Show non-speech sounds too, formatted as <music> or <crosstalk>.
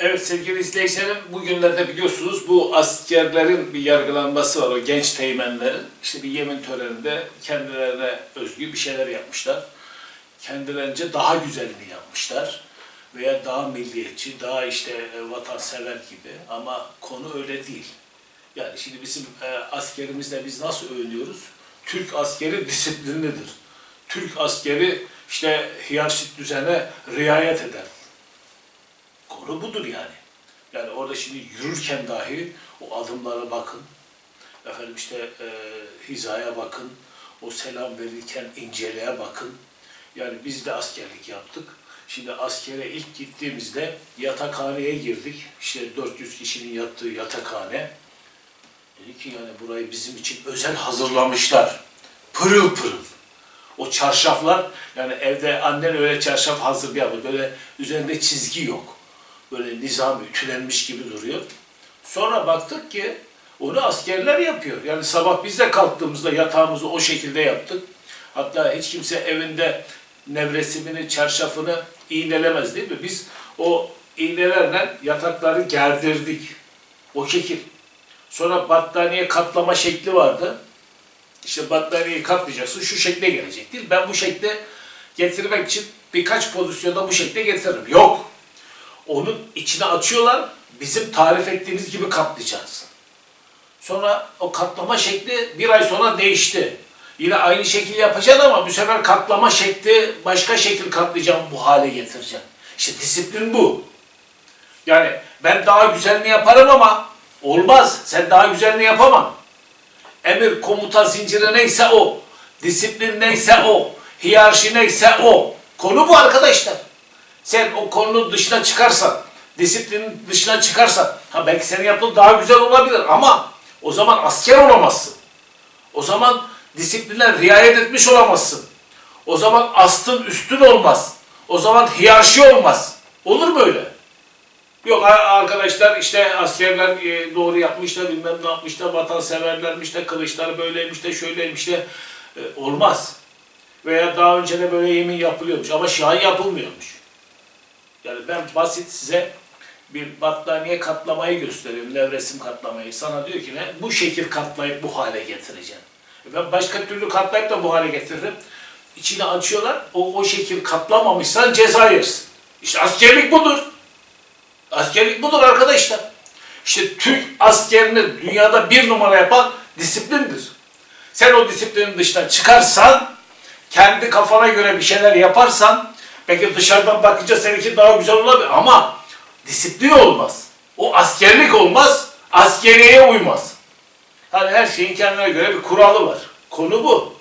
Evet sevgili izleyicilerim bugünlerde biliyorsunuz bu askerlerin bir yargılanması var o genç teğmenlerin. İşte bir yemin töreninde kendilerine özgü bir şeyler yapmışlar. Kendilerince daha güzelini yapmışlar. Veya daha milliyetçi, daha işte e, vatansever gibi ama konu öyle değil. Yani şimdi bizim e, askerimizle biz nasıl övünüyoruz? Türk askeri <laughs> disiplinlidir. Türk askeri işte hiyerarşik düzene riayet eder. Konu budur yani. Yani orada şimdi yürürken dahi o adımlara bakın. Efendim işte e, hizaya bakın. O selam verirken inceliğe bakın. Yani biz de askerlik yaptık. Şimdi askere ilk gittiğimizde yatakhaneye girdik. İşte 400 kişinin yattığı yatakhane. Dedi ki yani burayı bizim için özel hazırlamışlar. Pırıl pırıl. O çarşaflar yani evde annen öyle çarşaf hazırlıyor. Böyle üzerinde çizgi yok. Böyle nizam ütülenmiş gibi duruyor. Sonra baktık ki onu askerler yapıyor. Yani sabah biz de kalktığımızda yatağımızı o şekilde yaptık. Hatta hiç kimse evinde nevresimini, çarşafını iğnelemez değil mi? Biz o iğnelerle yatakları gerdirdik. O şekil. Sonra battaniye katlama şekli vardı. İşte battaniyeyi katlayacaksın, şu şekle gelecek değil mi? Ben bu şekle getirmek için birkaç pozisyonda bu şekle getiririm. Yok. Onun içine açıyorlar, bizim tarif ettiğimiz gibi katlayacaksın. Sonra o katlama şekli bir ay sonra değişti. Yine aynı şekil yapacaksın ama bu sefer katlama şekli başka şekil katlayacağım bu hale getireceğim. İşte disiplin bu. Yani ben daha güzelini yaparım ama olmaz. Sen daha güzelini yapamam. Emir komuta zinciri neyse o. Disiplin neyse o. Hiyerarşi neyse o. Konu bu arkadaşlar. Sen o konunun dışına çıkarsan, disiplinin dışına çıkarsan, ha belki senin yaptığın daha güzel olabilir ama o zaman asker olamazsın. O zaman disipline riayet etmiş olamazsın. O zaman astın üstün olmaz. O zaman hiyerarşi olmaz. Olur mu öyle? Yok arkadaşlar işte askerler e, doğru yapmışlar bilmem ne yapmışlar vatanseverlermiş de kılıçlar böyleymiş de şöyleymiş de e, olmaz. Veya daha önce de böyle yemin yapılıyormuş ama an yapılmıyormuş. Yani ben basit size bir battaniye katlamayı gösteriyorum, nevresim katlamayı. Sana diyor ki ne? Bu şekil katlayıp bu hale getireceğim. E Ben başka türlü katlayıp da bu hale getiririm. İçini açıyorlar, o, o şekil katlamamışsan ceza yersin. İşte askerlik budur. Askerlik budur arkadaşlar. İşte Türk askerini dünyada bir numara yapan disiplindir. Sen o disiplinin dışına çıkarsan, kendi kafana göre bir şeyler yaparsan, belki dışarıdan bakınca seninki daha güzel olabilir ama disiplin olmaz. O askerlik olmaz, askeriyeye uymaz. Hani her şeyin kendine göre bir kuralı var. Konu bu.